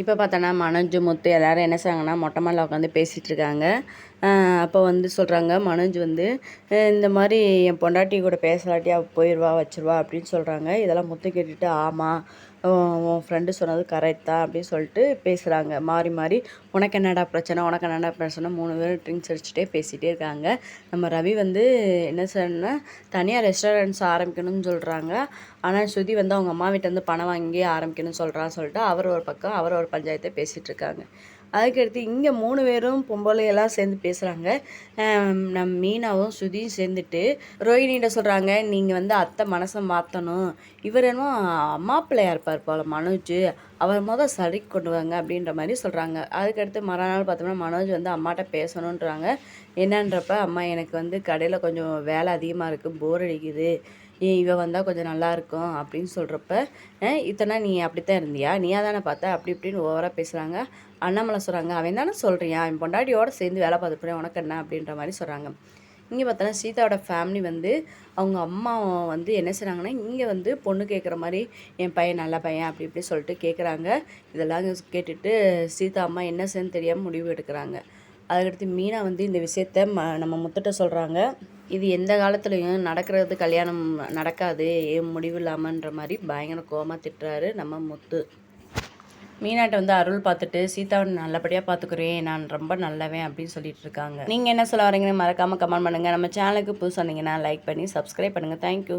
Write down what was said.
இப்போ பார்த்தோன்னா மனோஜ் முத்து எல்லோரும் என்ன செய்றாங்கன்னா மொட்டை மாடில் உட்காந்து பேசிகிட்டு இருக்காங்க. அப்போ வந்து சொல்கிறாங்க மனோஜ் வந்து இந்த மாதிரி என் பொண்டாட்டி கூட பேசலாட்டி அவள் போயிடுவா வச்சிருவா அப்படின்னு சொல்கிறாங்க இதெல்லாம் முத்து கேட்டுட்டு ஆமாம் உன் ஃப்ரெண்டு சொன்னது கரெக்ட் தான் அப்படின்னு சொல்லிட்டு பேசுகிறாங்க மாறி மாறி உனக்கு என்னடா பிரச்சனை? உனக்கு என்னடா பிரச்சனை? மூணு பேரும் ட்ரிங்க்ஸ் அடிச்சுட்டே பேசிகிட்டே இருக்காங்க. நம்ம ரவி வந்து என்ன சொன்னால் தனியாக ரெஸ்டாரண்ட்ஸ் ஆரம்பிக்கணும்னு சொல்கிறாங்க ஆனால் ஸ்ருதி வந்து அவங்க அம்மா வீட்டிலேருந்து பணம் வாங்கி ஆரம்பிக்கணும்னு சொல்கிறான்னு சொல்லிட்டு அவர் ஒரு பக்கம் அவர் ஒரு பஞ்சாயத்தை பேசிகிட்டு இருக்காங்க. அதுக்கடுத்து இங்கே மூணு பேரும் பொம்பளையெல்லாம் சேர்ந்து பேசுகிறாங்க நம் மீனாவும் ஸ்ருதியும் சேர்ந்துட்டு ரோஹினிகிட்ட சொல்கிறாங்க நீங்கள் வந்து அத்தை மனசை மாற்றணும் இவர் என்னமோ அம்மா இருப்பார் போல் மனோஜ். அவர் மொதல் சரி கொண்டு வாங்க அப்படின்ற மாதிரி சொல்கிறாங்க அதுக்கடுத்து மறுநாள் பார்த்தோம்னா மனோஜ் வந்து அம்மாட்ட பேசணுன்றாங்க என்னன்றப்ப அம்மா எனக்கு வந்து கடையில் கொஞ்சம் வேலை அதிகமாக இருக்குது போர் அடிக்குது. ஏன் இவன் வந்தால் கொஞ்சம் நல்லா இருக்கும் அப்படின்னு சொல்கிறப்ப இத்தனை நீ அப்படித்தான் இருந்தியா? நீயா தானே பார்த்த? அப்படி இப்படின்னு ஓவராக பேசுகிறாங்க அண்ணாமலை சொல்கிறாங்க அவன் தானே சொல்கிறியா என் பொண்டாட்டியோட சேர்ந்து வேலை பார்த்து போகிறேன் உனக்கு என்ன? அப்படின்ற மாதிரி சொல்கிறாங்க இங்கே பார்த்தோன்னா சீதாவோட ஃபேமிலி வந்து அவங்க அம்மா வந்து என்ன செய்கிறாங்கன்னா இங்கே வந்து பொண்ணு கேட்குற மாதிரி என் பையன் நல்ல பையன் அப்படி இப்படி சொல்லிட்டு கேட்குறாங்க இதெல்லாம் கேட்டுட்டு சீதா அம்மா என்ன செய்யன்னு தெரியாமல் முடிவு எடுக்கிறாங்க. அதுக்கடுத்து மீனா வந்து இந்த விஷயத்த ம நம்ம முத்துட்ட சொல்கிறாங்க இது எந்த காலத்துலேயும் நடக்கிறது கல்யாணம் நடக்காது. ஏன் முடிவு இல்லாமன்ற மாதிரி பயங்கர கோவமா திட்டுறாரு நம்ம முத்து. மீனாட்ட வந்து அருள் பார்த்துட்டு சீதாவை நல்லபடியாக பார்த்துக்குறேன். நான் ரொம்ப நல்லவேன் அப்படின்னு சொல்லிட்டு இருக்காங்க. நீங்கள் என்ன சொல்ல வரீங்கன்னு மறக்காமல் கமெண்ட் பண்ணுங்கள் நம்ம சேனலுக்கு புதுசு வந்தீங்கன்னா லைக் பண்ணி சப்ஸ்கிரைப் பண்ணுங்கள் தேங்க்யூ